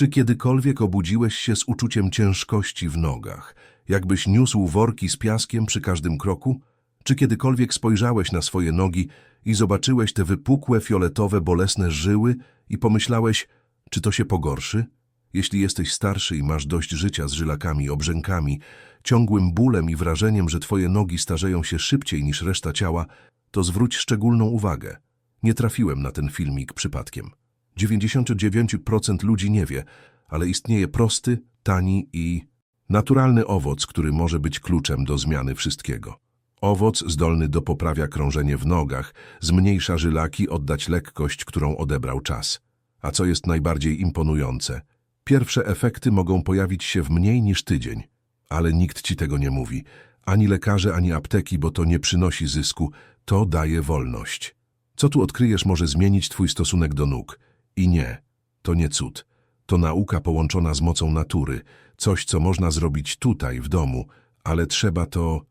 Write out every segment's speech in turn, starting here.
Czy kiedykolwiek obudziłeś się z uczuciem ciężkości w nogach, jakbyś niósł worki z piaskiem przy każdym kroku? Czy kiedykolwiek spojrzałeś na swoje nogi i zobaczyłeś te wypukłe, fioletowe, bolesne żyły i pomyślałeś, czy to się pogorszy? Jeśli jesteś starszy i masz dość życia z żylakami, obrzękami, ciągłym bólem i wrażeniem, że twoje nogi starzeją się szybciej niż reszta ciała, to zwróć szczególną uwagę. Nie trafiłem na ten filmik przypadkiem. 99% ludzi nie wie, ale istnieje prosty, tani i naturalny owoc, który może być kluczem do zmiany wszystkiego. Owoc zdolny do poprawia krążenie w nogach, zmniejsza żylaki, oddać lekkość, którą odebrał czas. A co jest najbardziej imponujące? Pierwsze efekty mogą pojawić się w mniej niż tydzień, ale nikt ci tego nie mówi. Ani lekarze, ani apteki, bo to nie przynosi zysku, to daje wolność. Co tu odkryjesz może zmienić twój stosunek do nóg. I nie, to nie cud. To nauka połączona z mocą natury, coś, co można zrobić tutaj, w domu, ale trzeba to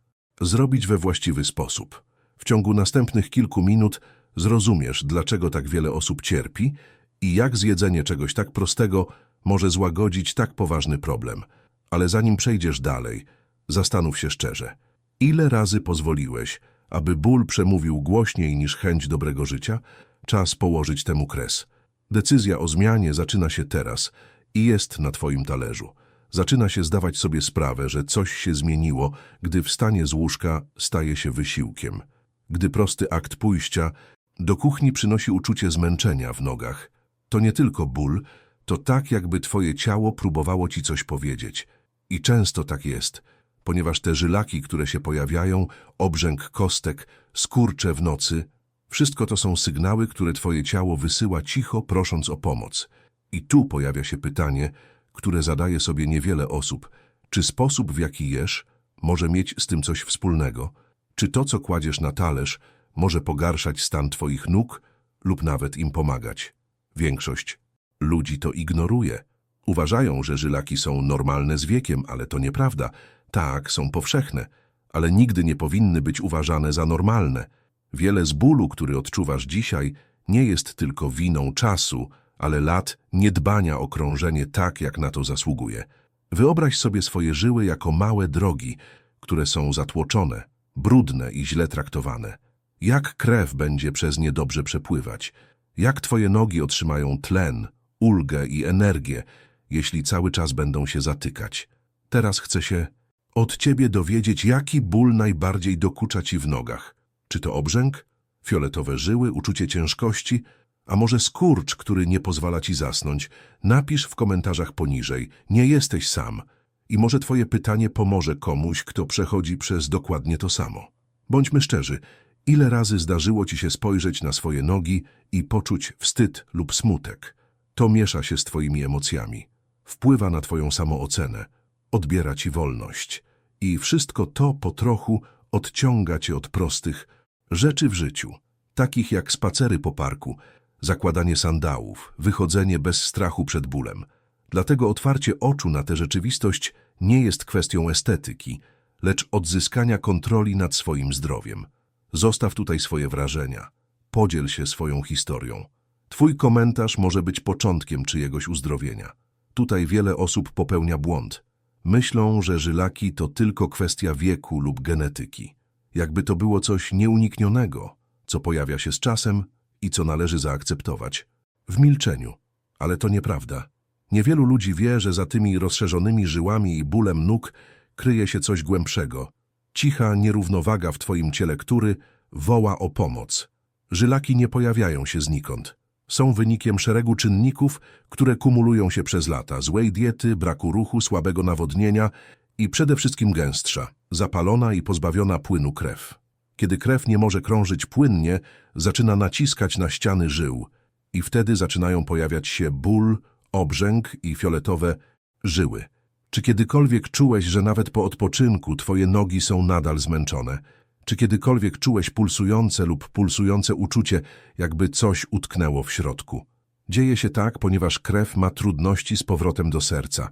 zrobić we właściwy sposób. W ciągu następnych kilku minut zrozumiesz, dlaczego tak wiele osób cierpi i jak zjedzenie czegoś tak prostego może złagodzić tak poważny problem. Ale zanim przejdziesz dalej, zastanów się szczerze. Ile razy pozwoliłeś, aby ból przemówił głośniej niż chęć dobrego życia? Czas położyć temu kres. Decyzja o zmianie zaczyna się teraz i jest na twoim talerzu. Zaczyna się zdawać sobie sprawę, że coś się zmieniło, gdy wstanie z łóżka staje się wysiłkiem. Gdy prosty akt pójścia do kuchni przynosi uczucie zmęczenia w nogach. To nie tylko ból, to tak jakby twoje ciało próbowało ci coś powiedzieć. I często tak jest, ponieważ te żylaki, które się pojawiają, obrzęk kostek, skurcze w nocy, wszystko to są sygnały, które twoje ciało wysyła cicho, prosząc o pomoc. I tu pojawia się pytanie, które zadaje sobie niewiele osób. Czy sposób, w jaki jesz, może mieć z tym coś wspólnego? Czy to, co kładziesz na talerz, może pogarszać stan twoich nóg lub nawet im pomagać? Większość ludzi to ignoruje. Uważają, że żylaki są normalne z wiekiem, ale to nieprawda. Tak, są powszechne, ale nigdy nie powinny być uważane za normalne. Wiele z bólu, który odczuwasz dzisiaj, nie jest tylko winą czasu, ale lat niedbania o krążenie tak, jak na to zasługuje. Wyobraź sobie swoje żyły jako małe drogi, które są zatłoczone, brudne i źle traktowane. Jak krew będzie przez nie dobrze przepływać? Jak twoje nogi otrzymają tlen, ulgę i energię, jeśli cały czas będą się zatykać? Teraz chcę się od ciebie dowiedzieć, jaki ból najbardziej dokucza ci w nogach. Czy to obrzęk, fioletowe żyły, uczucie ciężkości, a może skurcz, który nie pozwala ci zasnąć? Napisz w komentarzach poniżej. Nie jesteś sam. I może twoje pytanie pomoże komuś, kto przechodzi przez dokładnie to samo. Bądźmy szczerzy. Ile razy zdarzyło ci się spojrzeć na swoje nogi i poczuć wstyd lub smutek? To miesza się z twoimi emocjami. Wpływa na twoją samoocenę. Odbiera ci wolność. I wszystko to po trochu odciąga cię od prostych rzeczy w życiu, takich jak spacery po parku, zakładanie sandałów, wychodzenie bez strachu przed bólem. Dlatego otwarcie oczu na tę rzeczywistość nie jest kwestią estetyki, lecz odzyskania kontroli nad swoim zdrowiem. Zostaw tutaj swoje wrażenia. Podziel się swoją historią. Twój komentarz może być początkiem czyjegoś uzdrowienia. Tutaj wiele osób popełnia błąd. Myślą, że żylaki to tylko kwestia wieku lub genetyki. Jakby to było coś nieuniknionego, co pojawia się z czasem i co należy zaakceptować. W milczeniu. Ale to nieprawda. Niewielu ludzi wie, że za tymi rozszerzonymi żyłami i bólem nóg kryje się coś głębszego. Cicha nierównowaga w twoim ciele, który woła o pomoc. Żylaki nie pojawiają się znikąd. Są wynikiem szeregu czynników, które kumulują się przez lata. Złej diety, braku ruchu, słabego nawodnienia i przede wszystkim gęstsza, zapalona i pozbawiona płynu krew. Kiedy krew nie może krążyć płynnie, zaczyna naciskać na ściany żył i wtedy zaczynają pojawiać się ból, obrzęk i fioletowe żyły. Czy kiedykolwiek czułeś, że nawet po odpoczynku twoje nogi są nadal zmęczone? Czy kiedykolwiek czułeś pulsujące lub pulsujące uczucie, jakby coś utknęło w środku? Dzieje się tak, ponieważ krew ma trudności z powrotem do serca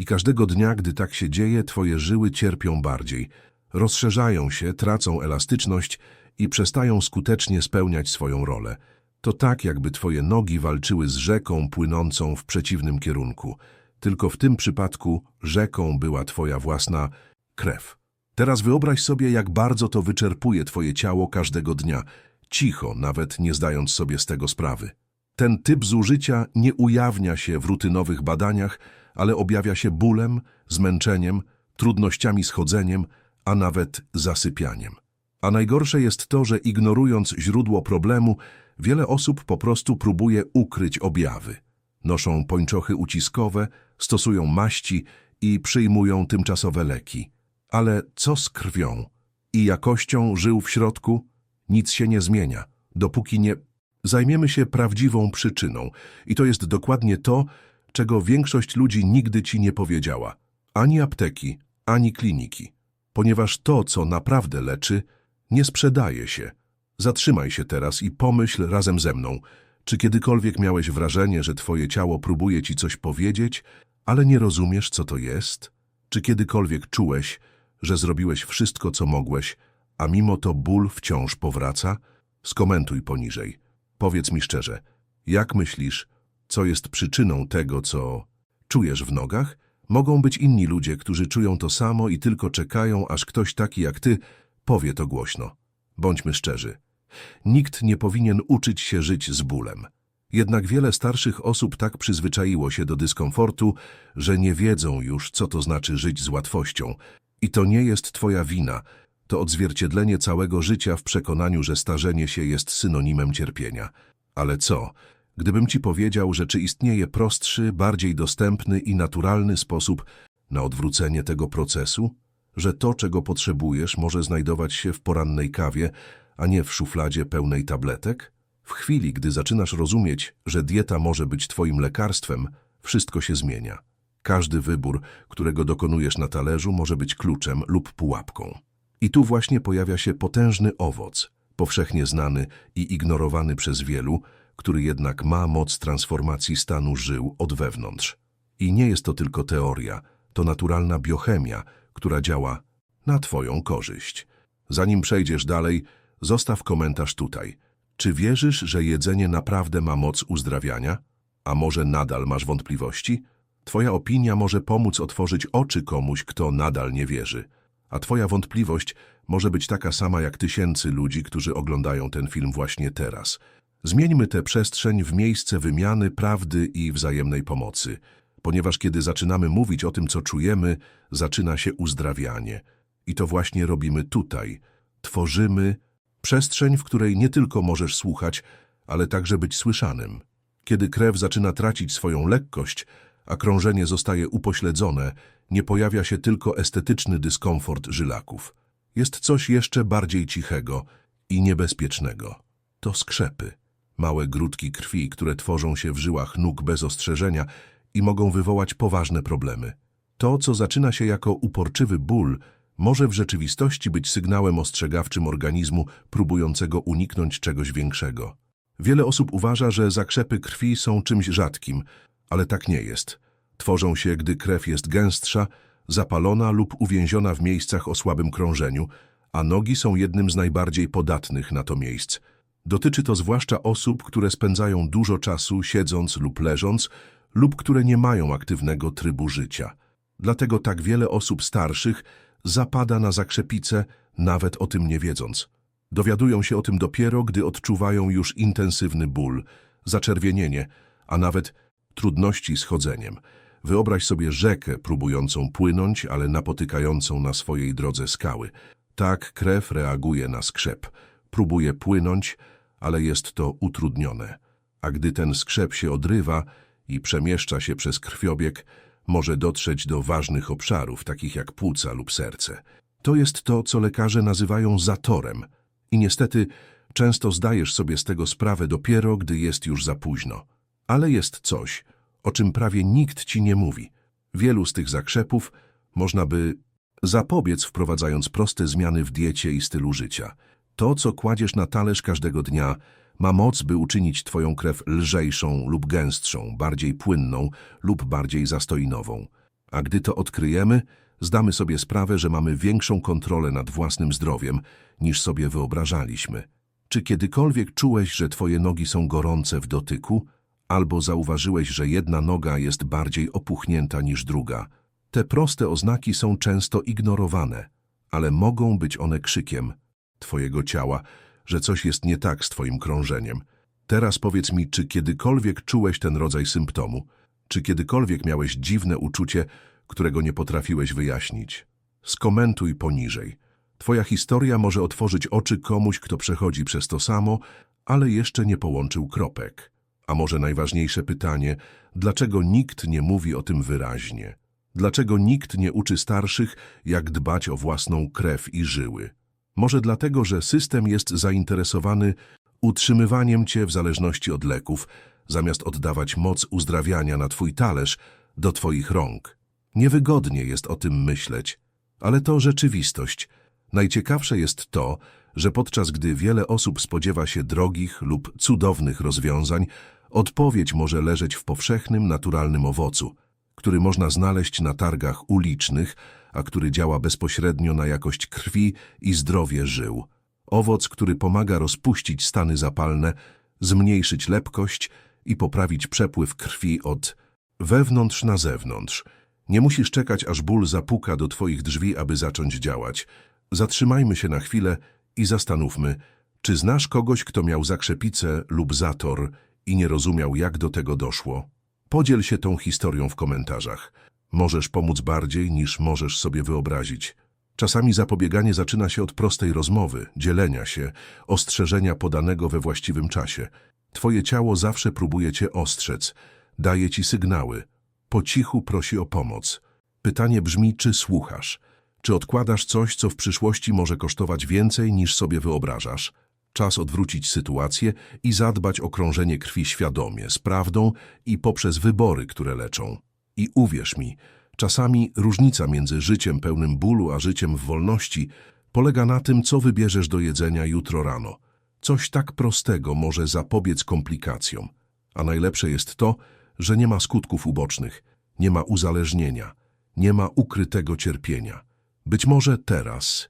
i każdego dnia, gdy tak się dzieje, twoje żyły cierpią bardziej. Rozszerzają się, tracą elastyczność i przestają skutecznie spełniać swoją rolę. To tak, jakby twoje nogi walczyły z rzeką płynącą w przeciwnym kierunku. Tylko w tym przypadku rzeką była twoja własna krew. Teraz wyobraź sobie, jak bardzo to wyczerpuje twoje ciało każdego dnia, cicho, nawet nie zdając sobie z tego sprawy. Ten typ zużycia nie ujawnia się w rutynowych badaniach, ale objawia się bólem, zmęczeniem, trudnościami z chodzeniem, a nawet zasypianiem. A najgorsze jest to, że ignorując źródło problemu, wiele osób po prostu próbuje ukryć objawy. Noszą pończochy uciskowe, stosują maści i przyjmują tymczasowe leki. Ale co z krwią i jakością żył w środku? Nic się nie zmienia, dopóki nie zajmiemy się prawdziwą przyczyną. I to jest dokładnie to, czego większość ludzi nigdy ci nie powiedziała. Ani apteki, ani kliniki. Ponieważ to, co naprawdę leczy, nie sprzedaje się. Zatrzymaj się teraz i pomyśl razem ze mną, czy kiedykolwiek miałeś wrażenie, że twoje ciało próbuje ci coś powiedzieć, ale nie rozumiesz, co to jest? Czy kiedykolwiek czułeś, że zrobiłeś wszystko, co mogłeś, a mimo to ból wciąż powraca? Skomentuj poniżej. Powiedz mi szczerze, jak myślisz, co jest przyczyną tego, co czujesz w nogach? Mogą być inni ludzie, którzy czują to samo i tylko czekają, aż ktoś taki jak ty powie to głośno. Bądźmy szczerzy. Nikt nie powinien uczyć się żyć z bólem. Jednak wiele starszych osób tak przyzwyczaiło się do dyskomfortu, że nie wiedzą już, co to znaczy żyć z łatwością. I to nie jest twoja wina. To odzwierciedlenie całego życia w przekonaniu, że starzenie się jest synonimem cierpienia. Ale co, gdybym ci powiedział, że czy istnieje prostszy, bardziej dostępny i naturalny sposób na odwrócenie tego procesu? Że to, czego potrzebujesz, może znajdować się w porannej kawie, a nie w szufladzie pełnej tabletek? W chwili, gdy zaczynasz rozumieć, że dieta może być twoim lekarstwem, wszystko się zmienia. Każdy wybór, którego dokonujesz na talerzu, może być kluczem lub pułapką. I tu właśnie pojawia się potężny owoc, powszechnie znany i ignorowany przez wielu, który jednak ma moc transformacji stanu żył od wewnątrz. I nie jest to tylko teoria, to naturalna biochemia, która działa na Twoją korzyść. Zanim przejdziesz dalej, zostaw komentarz tutaj. Czy wierzysz, że jedzenie naprawdę ma moc uzdrawiania? A może nadal masz wątpliwości? Twoja opinia może pomóc otworzyć oczy komuś, kto nadal nie wierzy. A Twoja wątpliwość może być taka sama jak tysięcy ludzi, którzy oglądają ten film właśnie teraz. Zmieńmy tę przestrzeń w miejsce wymiany prawdy i wzajemnej pomocy, ponieważ kiedy zaczynamy mówić o tym, co czujemy, zaczyna się uzdrawianie. I to właśnie robimy tutaj. Tworzymy przestrzeń, w której nie tylko możesz słuchać, ale także być słyszanym. Kiedy krew zaczyna tracić swoją lekkość, a krążenie zostaje upośledzone, nie pojawia się tylko estetyczny dyskomfort żylaków. Jest coś jeszcze bardziej cichego i niebezpiecznego. To skrzepy. Małe grudki krwi, które tworzą się w żyłach nóg bez ostrzeżenia i mogą wywołać poważne problemy. To, co zaczyna się jako uporczywy ból, może w rzeczywistości być sygnałem ostrzegawczym organizmu próbującego uniknąć czegoś większego. Wiele osób uważa, że zakrzepy krwi są czymś rzadkim, ale tak nie jest. Tworzą się, gdy krew jest gęstsza, zapalona lub uwięziona w miejscach o słabym krążeniu, a nogi są jednym z najbardziej podatnych na to miejsc. Dotyczy to zwłaszcza osób, które spędzają dużo czasu siedząc lub leżąc, lub które nie mają aktywnego trybu życia. Dlatego tak wiele osób starszych zapada na zakrzepicę, nawet o tym nie wiedząc. Dowiadują się o tym dopiero, gdy odczuwają już intensywny ból, zaczerwienienie, a nawet trudności z chodzeniem. Wyobraź sobie rzekę próbującą płynąć, ale napotykającą na swojej drodze skały. Tak krew reaguje na skrzep. Próbuje płynąć, ale jest to utrudnione. A gdy ten skrzep się odrywa i przemieszcza się przez krwiobieg, może dotrzeć do ważnych obszarów, takich jak płuca lub serce. To jest to, co lekarze nazywają zatorem. I niestety często zdajesz sobie z tego sprawę dopiero, gdy jest już za późno. Ale jest coś, o czym prawie nikt ci nie mówi. Wielu z tych zakrzepów można by zapobiec wprowadzając proste zmiany w diecie i stylu życia. To, co kładziesz na talerz każdego dnia, ma moc, by uczynić twoją krew lżejszą lub gęstszą, bardziej płynną lub bardziej zastojnową. A gdy to odkryjemy, zdamy sobie sprawę, że mamy większą kontrolę nad własnym zdrowiem, niż sobie wyobrażaliśmy. Czy kiedykolwiek czułeś, że twoje nogi są gorące w dotyku, albo zauważyłeś, że jedna noga jest bardziej opuchnięta niż druga? Te proste oznaki są często ignorowane, ale mogą być one krzykiem twojego ciała, że coś jest nie tak z twoim krążeniem. Teraz powiedz mi, czy kiedykolwiek czułeś ten rodzaj symptomu? Czy kiedykolwiek miałeś dziwne uczucie, którego nie potrafiłeś wyjaśnić? Skomentuj poniżej. Twoja historia może otworzyć oczy komuś, kto przechodzi przez to samo, ale jeszcze nie połączył kropek. A może najważniejsze pytanie, dlaczego nikt nie mówi o tym wyraźnie? Dlaczego nikt nie uczy starszych, jak dbać o własną krew i żyły? Może dlatego, że system jest zainteresowany utrzymywaniem cię w zależności od leków, zamiast oddawać moc uzdrawiania na twój talerz do twoich rąk. Niewygodnie jest o tym myśleć, ale to rzeczywistość. Najciekawsze jest to, że podczas gdy wiele osób spodziewa się drogich lub cudownych rozwiązań, odpowiedź może leżeć w powszechnym, naturalnym owocu, który można znaleźć na targach ulicznych, a który działa bezpośrednio na jakość krwi i zdrowie żył. Owoc, który pomaga rozpuścić stany zapalne, zmniejszyć lepkość i poprawić przepływ krwi od wewnątrz na zewnątrz. Nie musisz czekać, aż ból zapuka do twoich drzwi, aby zacząć działać. Zatrzymajmy się na chwilę i zastanówmy, czy znasz kogoś, kto miał zakrzepicę lub zator i nie rozumiał, jak do tego doszło? Podziel się tą historią w komentarzach. Możesz pomóc bardziej, niż możesz sobie wyobrazić. Czasami zapobieganie zaczyna się od prostej rozmowy, dzielenia się, ostrzeżenia podanego we właściwym czasie. Twoje ciało zawsze próbuje cię ostrzec, daje ci sygnały. Po cichu prosi o pomoc. Pytanie brzmi, czy słuchasz? Czy odkładasz coś, co w przyszłości może kosztować więcej, niż sobie wyobrażasz? Czas odwrócić sytuację i zadbać o krążenie krwi świadomie, z prawdą i poprzez wybory, które leczą. I uwierz mi, czasami różnica między życiem pełnym bólu a życiem w wolności polega na tym, co wybierzesz do jedzenia jutro rano. Coś tak prostego może zapobiec komplikacjom. A najlepsze jest to, że nie ma skutków ubocznych, nie ma uzależnienia, nie ma ukrytego cierpienia. Być może teraz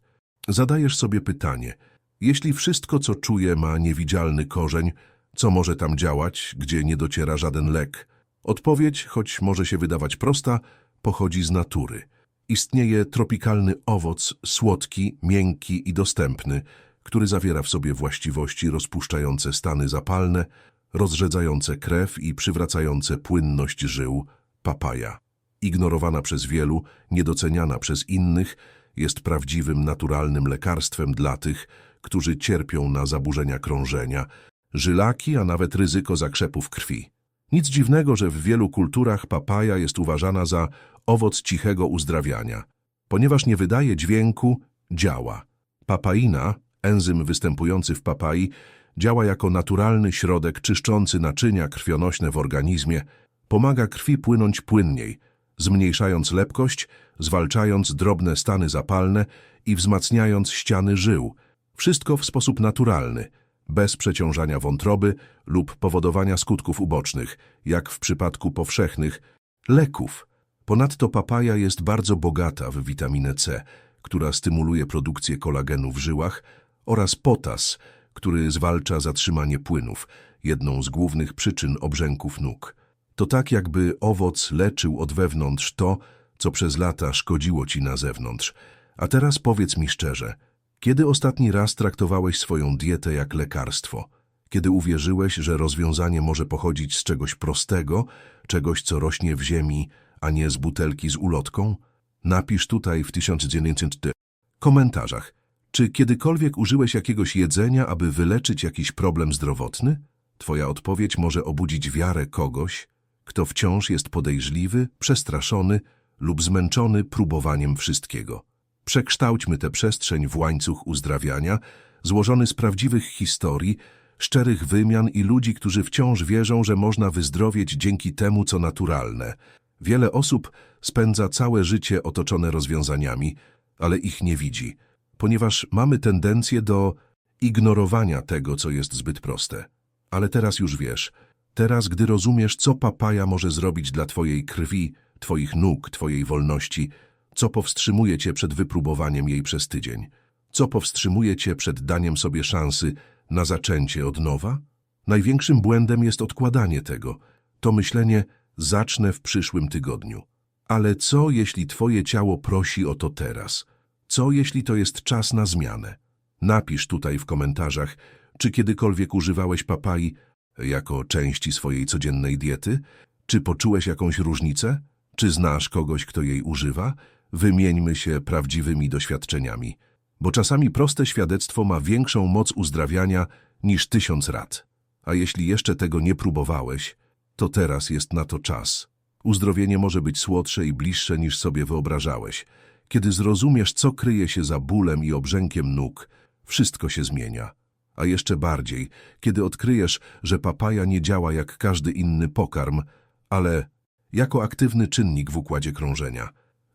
zadajesz sobie pytanie, jeśli wszystko, co czuję, ma niewidzialny korzeń, co może tam działać, gdzie nie dociera żaden lek? Odpowiedź, choć może się wydawać prosta, pochodzi z natury. Istnieje tropikalny owoc, słodki, miękki i dostępny, który zawiera w sobie właściwości rozpuszczające stany zapalne, rozrzedzające krew i przywracające płynność żył, papaja. Ignorowana przez wielu, niedoceniana przez innych, jest prawdziwym, naturalnym lekarstwem dla tych, którzy cierpią na zaburzenia krążenia, żylaki, a nawet ryzyko zakrzepów krwi. Nic dziwnego, że w wielu kulturach papaja jest uważana za owoc cichego uzdrawiania. Ponieważ nie wydaje dźwięku, działa. Papaina, enzym występujący w papai, działa jako naturalny środek czyszczący naczynia krwionośne w organizmie, pomaga krwi płynąć płynniej, zmniejszając lepkość, zwalczając drobne stany zapalne i wzmacniając ściany żył. Wszystko w sposób naturalny, bez przeciążania wątroby lub powodowania skutków ubocznych, jak w przypadku powszechnych leków. Ponadto papaja jest bardzo bogata w witaminę C, która stymuluje produkcję kolagenu w żyłach, oraz potas, który zwalcza zatrzymanie płynów, jedną z głównych przyczyn obrzęków nóg. To tak jakby owoc leczył od wewnątrz to, co przez lata szkodziło ci na zewnątrz. A teraz powiedz mi szczerze, kiedy ostatni raz traktowałeś swoją dietę jak lekarstwo? Kiedy uwierzyłeś, że rozwiązanie może pochodzić z czegoś prostego, czegoś, co rośnie w ziemi, a nie z butelki z ulotką? Napisz tutaj w 1900 komentarzach. Czy kiedykolwiek użyłeś jakiegoś jedzenia, aby wyleczyć jakiś problem zdrowotny? Twoja odpowiedź może obudzić wiarę kogoś, kto wciąż jest podejrzliwy, przestraszony lub zmęczony próbowaniem wszystkiego. Przekształćmy tę przestrzeń w łańcuch uzdrawiania, złożony z prawdziwych historii, szczerych wymian i ludzi, którzy wciąż wierzą, że można wyzdrowieć dzięki temu, co naturalne. Wiele osób spędza całe życie otoczone rozwiązaniami, ale ich nie widzi, ponieważ mamy tendencję do ignorowania tego, co jest zbyt proste. Ale teraz już wiesz, teraz gdy rozumiesz, co papaja może zrobić dla twojej krwi, twoich nóg, twojej wolności, co powstrzymuje cię przed wypróbowaniem jej przez tydzień, co powstrzymuje cię przed daniem sobie szansy Na zaczęcie od nowa? Największym błędem jest odkładanie tego. To myślenie zacznę w przyszłym tygodniu. Ale co, jeśli twoje ciało prosi o to teraz? Co, jeśli to jest czas na zmianę? Napisz tutaj w komentarzach, czy kiedykolwiek używałeś papai jako części swojej codziennej diety? Czy poczułeś jakąś różnicę? Czy znasz kogoś, kto jej używa? Wymieńmy się prawdziwymi doświadczeniami, bo czasami proste świadectwo ma większą moc uzdrawiania niż tysiąc rad. A jeśli jeszcze tego nie próbowałeś, to teraz jest na to czas. Uzdrowienie może być słodsze i bliższe niż sobie wyobrażałeś. Kiedy zrozumiesz, co kryje się za bólem i obrzękiem nóg, wszystko się zmienia. A jeszcze bardziej, kiedy odkryjesz, że papaja nie działa jak każdy inny pokarm, ale jako aktywny czynnik w układzie krążenia.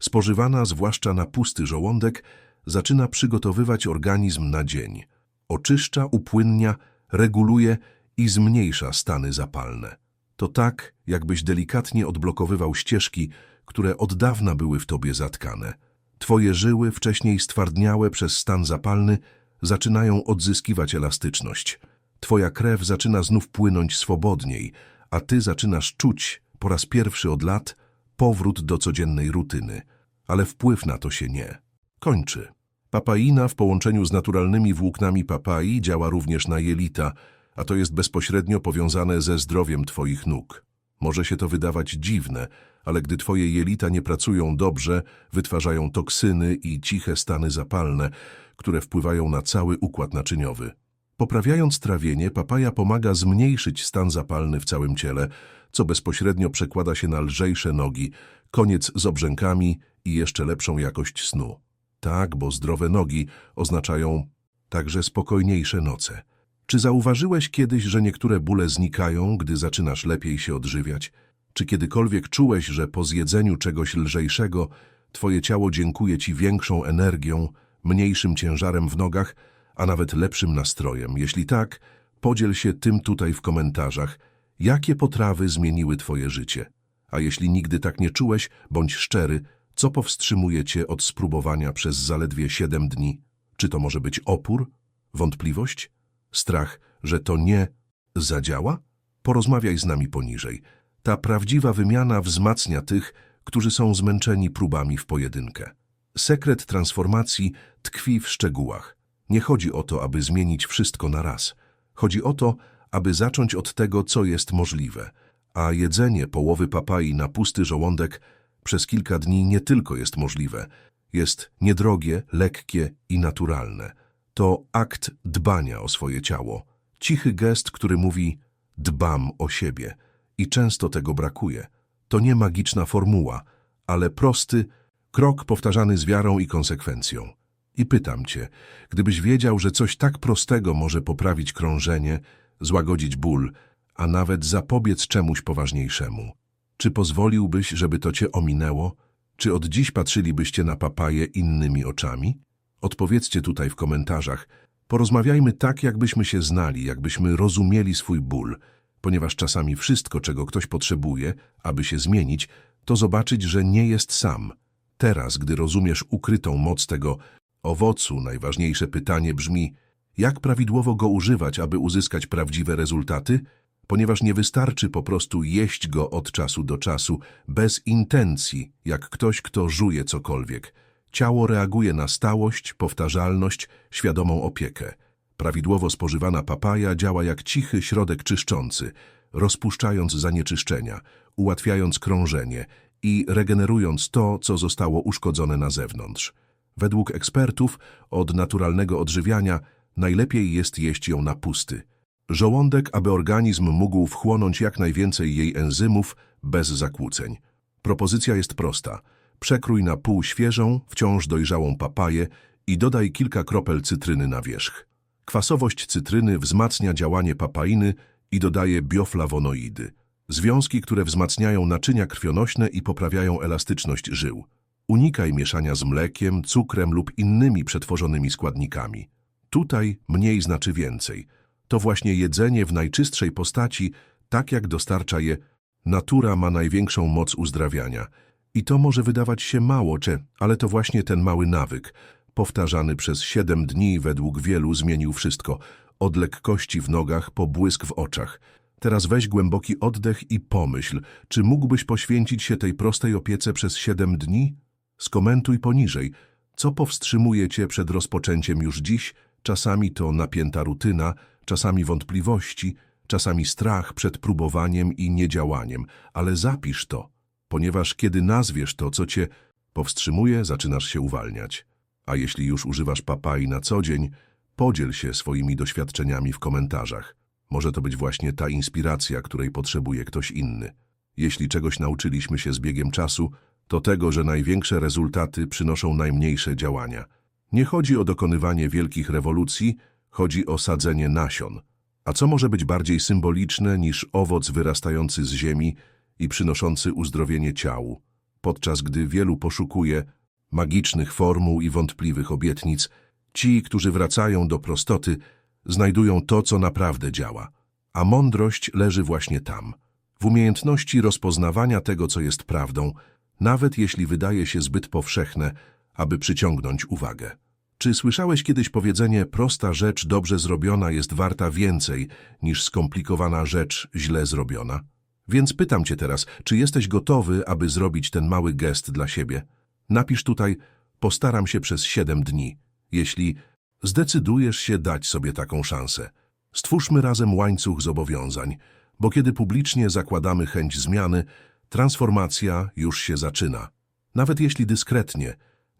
Spożywana zwłaszcza na pusty żołądek, zaczyna przygotowywać organizm na dzień. Oczyszcza, upłynnia, reguluje i zmniejsza stany zapalne. To tak, jakbyś delikatnie odblokowywał ścieżki, które od dawna były w tobie zatkane. Twoje żyły, wcześniej stwardniałe przez stan zapalny, zaczynają odzyskiwać elastyczność. Twoja krew zaczyna znów płynąć swobodniej, a ty zaczynasz czuć, po raz pierwszy od lat, powrót do codziennej rutyny. Ale wpływ na to się nie kończy. Papaina w połączeniu z naturalnymi włóknami papai działa również na jelita, a to jest bezpośrednio powiązane ze zdrowiem Twoich nóg. Może się to wydawać dziwne, ale gdy Twoje jelita nie pracują dobrze, wytwarzają toksyny i ciche stany zapalne, które wpływają na cały układ naczyniowy. Poprawiając trawienie, papaja pomaga zmniejszyć stan zapalny w całym ciele, co bezpośrednio przekłada się na lżejsze nogi, koniec z obrzękami i jeszcze lepszą jakość snu. Tak, bo zdrowe nogi oznaczają także spokojniejsze noce. Czy zauważyłeś kiedyś, że niektóre bóle znikają, gdy zaczynasz lepiej się odżywiać? Czy kiedykolwiek czułeś, że po zjedzeniu czegoś lżejszego twoje ciało dziękuje ci większą energią, mniejszym ciężarem w nogach, a nawet lepszym nastrojem? Jeśli tak, podziel się tym tutaj w komentarzach. Jakie potrawy zmieniły twoje życie? A jeśli nigdy tak nie czułeś, bądź szczery, co powstrzymuje cię od spróbowania przez zaledwie 7 dni? Czy to może być opór? Wątpliwość? Strach, że to nie zadziała? Porozmawiaj z nami poniżej. Ta prawdziwa wymiana wzmacnia tych, którzy są zmęczeni próbami w pojedynkę. Sekret transformacji tkwi w szczegółach. Nie chodzi o to, aby zmienić wszystko na raz. Chodzi o to, aby zacząć od tego, co jest możliwe. A jedzenie połowy papai na pusty żołądek przez kilka dni nie tylko jest możliwe, jest niedrogie, lekkie i naturalne. To akt dbania o swoje ciało. Cichy gest, który mówi dbam o siebie i często tego brakuje. To nie magiczna formuła, ale prosty krok powtarzany z wiarą i konsekwencją. I pytam cię, gdybyś wiedział, że coś tak prostego może poprawić krążenie, złagodzić ból, a nawet zapobiec czemuś poważniejszemu, czy pozwoliłbyś, żeby to cię ominęło? Czy od dziś patrzylibyście na papaję innymi oczami? Odpowiedzcie tutaj w komentarzach. Porozmawiajmy tak, jakbyśmy się znali, jakbyśmy rozumieli swój ból, ponieważ czasami wszystko, czego ktoś potrzebuje, aby się zmienić, to zobaczyć, że nie jest sam. Teraz, gdy rozumiesz ukrytą moc tego owocu, najważniejsze pytanie brzmi, jak prawidłowo go używać, aby uzyskać prawdziwe rezultaty? Ponieważ nie wystarczy po prostu jeść go od czasu do czasu, bez intencji, jak ktoś, kto żuje cokolwiek. Ciało reaguje na stałość, powtarzalność, świadomą opiekę. Prawidłowo spożywana papaja działa jak cichy środek czyszczący, rozpuszczając zanieczyszczenia, ułatwiając krążenie i regenerując to, co zostało uszkodzone na zewnątrz. Według ekspertów od naturalnego odżywiania najlepiej jest jeść ją na pusty. Żołądek, aby organizm mógł wchłonąć jak najwięcej jej enzymów bez zakłóceń. Propozycja jest prosta. Przekrój na pół świeżą, wciąż dojrzałą papaję i dodaj kilka kropel cytryny na wierzch. Kwasowość cytryny wzmacnia działanie papainy i dodaje bioflawonoidy. Związki, które wzmacniają naczynia krwionośne i poprawiają elastyczność żył. Unikaj mieszania z mlekiem, cukrem lub innymi przetworzonymi składnikami. Tutaj mniej znaczy więcej. To właśnie jedzenie w najczystszej postaci, tak jak dostarcza je, natura ma największą moc uzdrawiania. I to może wydawać się mało, czy, ale to właśnie ten mały nawyk, powtarzany przez siedem dni według wielu zmienił wszystko. od lekkości w nogach po błysk w oczach. Teraz weź głęboki oddech i pomyśl, czy mógłbyś poświęcić się tej prostej opiece przez siedem dni? Skomentuj poniżej, co powstrzymuje cię przed rozpoczęciem już dziś. Czasami to napięta rutyna, czasami wątpliwości, czasami strach przed próbowaniem i niedziałaniem, ale zapisz to, ponieważ kiedy nazwiesz to, co cię powstrzymuje, zaczynasz się uwalniać. A jeśli już używasz papai na co dzień, podziel się swoimi doświadczeniami w komentarzach. Może to być właśnie ta inspiracja, której potrzebuje ktoś inny. Jeśli czegoś nauczyliśmy się z biegiem czasu, to tego, że największe rezultaty przynoszą najmniejsze działania. Nie chodzi o dokonywanie wielkich rewolucji, chodzi o sadzenie nasion. A co może być bardziej symboliczne niż owoc wyrastający z ziemi i przynoszący uzdrowienie ciału, podczas gdy wielu poszukuje magicznych formuł i wątpliwych obietnic, ci, którzy wracają do prostoty, znajdują to, co naprawdę działa. A mądrość leży właśnie tam, w umiejętności rozpoznawania tego, co jest prawdą, nawet jeśli wydaje się zbyt powszechne, aby przyciągnąć uwagę. Czy słyszałeś kiedyś powiedzenie prosta rzecz dobrze zrobiona jest warta więcej niż skomplikowana rzecz źle zrobiona? Więc pytam cię teraz, czy jesteś gotowy, aby zrobić ten mały gest dla siebie? Napisz tutaj, postaram się przez siedem dni. Jeśli zdecydujesz się dać sobie taką szansę, stwórzmy razem łańcuch zobowiązań, bo kiedy publicznie zakładamy chęć zmiany, transformacja już się zaczyna. Nawet jeśli dyskretnie,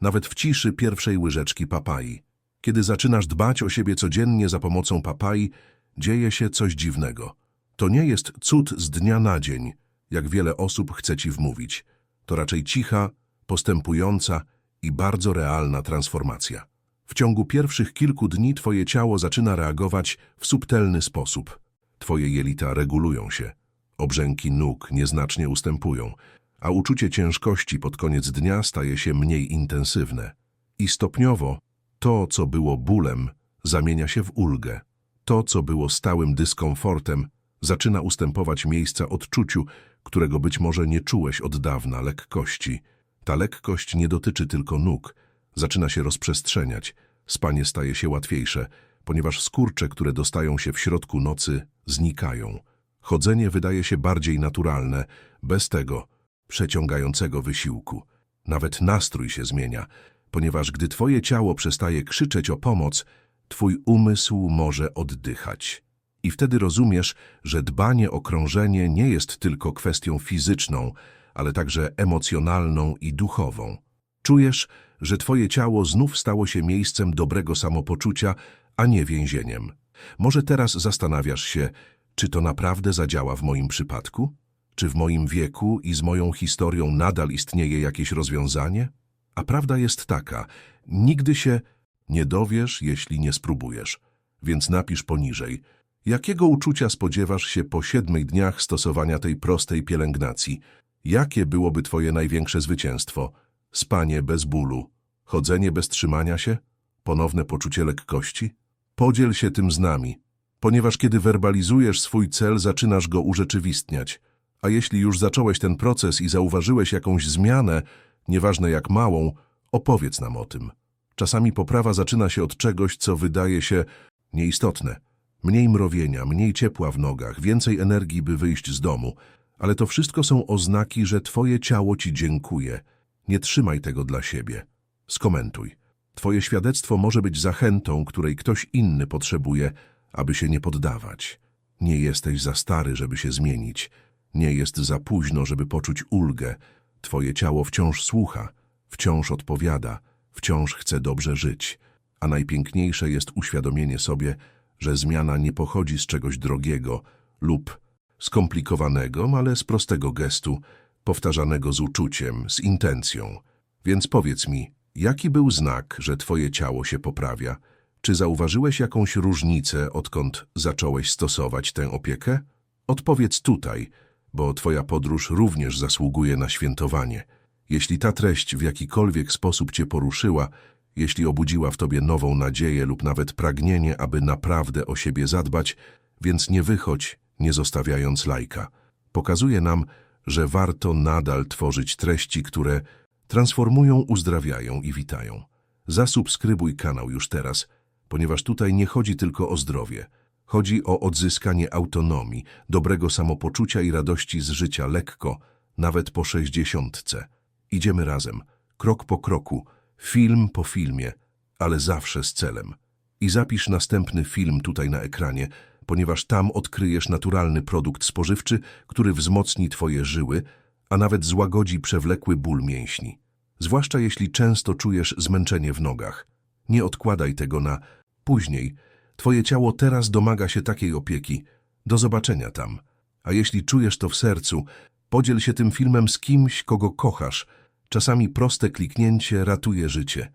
nawet w ciszy pierwszej łyżeczki papai. Kiedy zaczynasz dbać o siebie codziennie za pomocą papai, dzieje się coś dziwnego. To nie jest cud z dnia na dzień, jak wiele osób chce ci wmówić. To raczej cicha, postępująca i bardzo realna transformacja. W ciągu pierwszych kilku dni twoje ciało zaczyna reagować w subtelny sposób. Twoje jelita regulują się, obrzęki nóg nieznacznie ustępują, a uczucie ciężkości pod koniec dnia staje się mniej intensywne. I stopniowo to, co było bólem, zamienia się w ulgę. To, co było stałym dyskomfortem, zaczyna ustępować miejsca odczuciu, którego być może nie czułeś od dawna, lekkości. Ta lekkość nie dotyczy tylko nóg, zaczyna się rozprzestrzeniać, spanie staje się łatwiejsze, ponieważ skurcze, które dostają się w środku nocy, znikają. Chodzenie wydaje się bardziej naturalne, bez tego przeciągającego wysiłku. Nawet nastrój się zmienia, ponieważ gdy twoje ciało przestaje krzyczeć o pomoc, twój umysł może oddychać. I wtedy rozumiesz, że dbanie o krążenie nie jest tylko kwestią fizyczną, ale także emocjonalną i duchową. Czujesz, że twoje ciało znów stało się miejscem dobrego samopoczucia, a nie więzieniem. Może teraz zastanawiasz się, czy to naprawdę zadziała w moim przypadku? Czy w moim wieku i z moją historią nadal istnieje jakieś rozwiązanie? A prawda jest taka, nigdy się nie dowiesz, jeśli nie spróbujesz. Więc napisz poniżej, jakiego uczucia spodziewasz się po siedmiu dniach stosowania tej prostej pielęgnacji? Jakie byłoby twoje największe zwycięstwo? Spanie bez bólu, chodzenie bez trzymania się, ponowne poczucie lekkości? Podziel się tym z nami, ponieważ kiedy werbalizujesz swój cel, zaczynasz go urzeczywistniać. A jeśli już zacząłeś ten proces i zauważyłeś jakąś zmianę, nieważne jak małą, opowiedz nam o tym. Czasami poprawa zaczyna się od czegoś, co wydaje się nieistotne. Mniej mrowienia, mniej ciepła w nogach, więcej energii, by wyjść z domu. Ale to wszystko są oznaki, że twoje ciało ci dziękuje. Nie trzymaj tego dla siebie. Skomentuj. Twoje świadectwo może być zachętą, której ktoś inny potrzebuje, aby się nie poddawać. Nie jesteś za stary, żeby się zmienić. Nie jest za późno, żeby poczuć ulgę. Twoje ciało wciąż słucha, wciąż odpowiada, wciąż chce dobrze żyć. A najpiękniejsze jest uświadomienie sobie, że zmiana nie pochodzi z czegoś drogiego lub skomplikowanego, ale z prostego gestu, powtarzanego z uczuciem, z intencją. Więc powiedz mi, jaki był znak, że twoje ciało się poprawia? Czy zauważyłeś jakąś różnicę, odkąd zacząłeś stosować tę opiekę? Odpowiedz tutaj, bo twoja podróż również zasługuje na świętowanie. Jeśli ta treść w jakikolwiek sposób cię poruszyła, jeśli obudziła w tobie nową nadzieję lub nawet pragnienie, aby naprawdę o siebie zadbać, więc nie wychodź, nie zostawiając lajka. Pokazuje nam, że warto nadal tworzyć treści, które transformują, uzdrawiają i witają. Zasubskrybuj kanał już teraz, ponieważ tutaj nie chodzi tylko o zdrowie. Chodzi o odzyskanie autonomii, dobrego samopoczucia i radości z życia lekko, nawet po sześćdziesiątce. Idziemy razem, krok po kroku, film po filmie, ale zawsze z celem. I zapisz następny film tutaj na ekranie, ponieważ tam odkryjesz naturalny produkt spożywczy, który wzmocni Twoje żyły, a nawet złagodzi przewlekły ból mięśni. Zwłaszcza jeśli często czujesz zmęczenie w nogach. Nie odkładaj tego na później. Twoje ciało teraz domaga się takiej opieki. Do zobaczenia tam. A jeśli czujesz to w sercu, podziel się tym filmem z kimś, kogo kochasz. Czasami proste kliknięcie ratuje życie.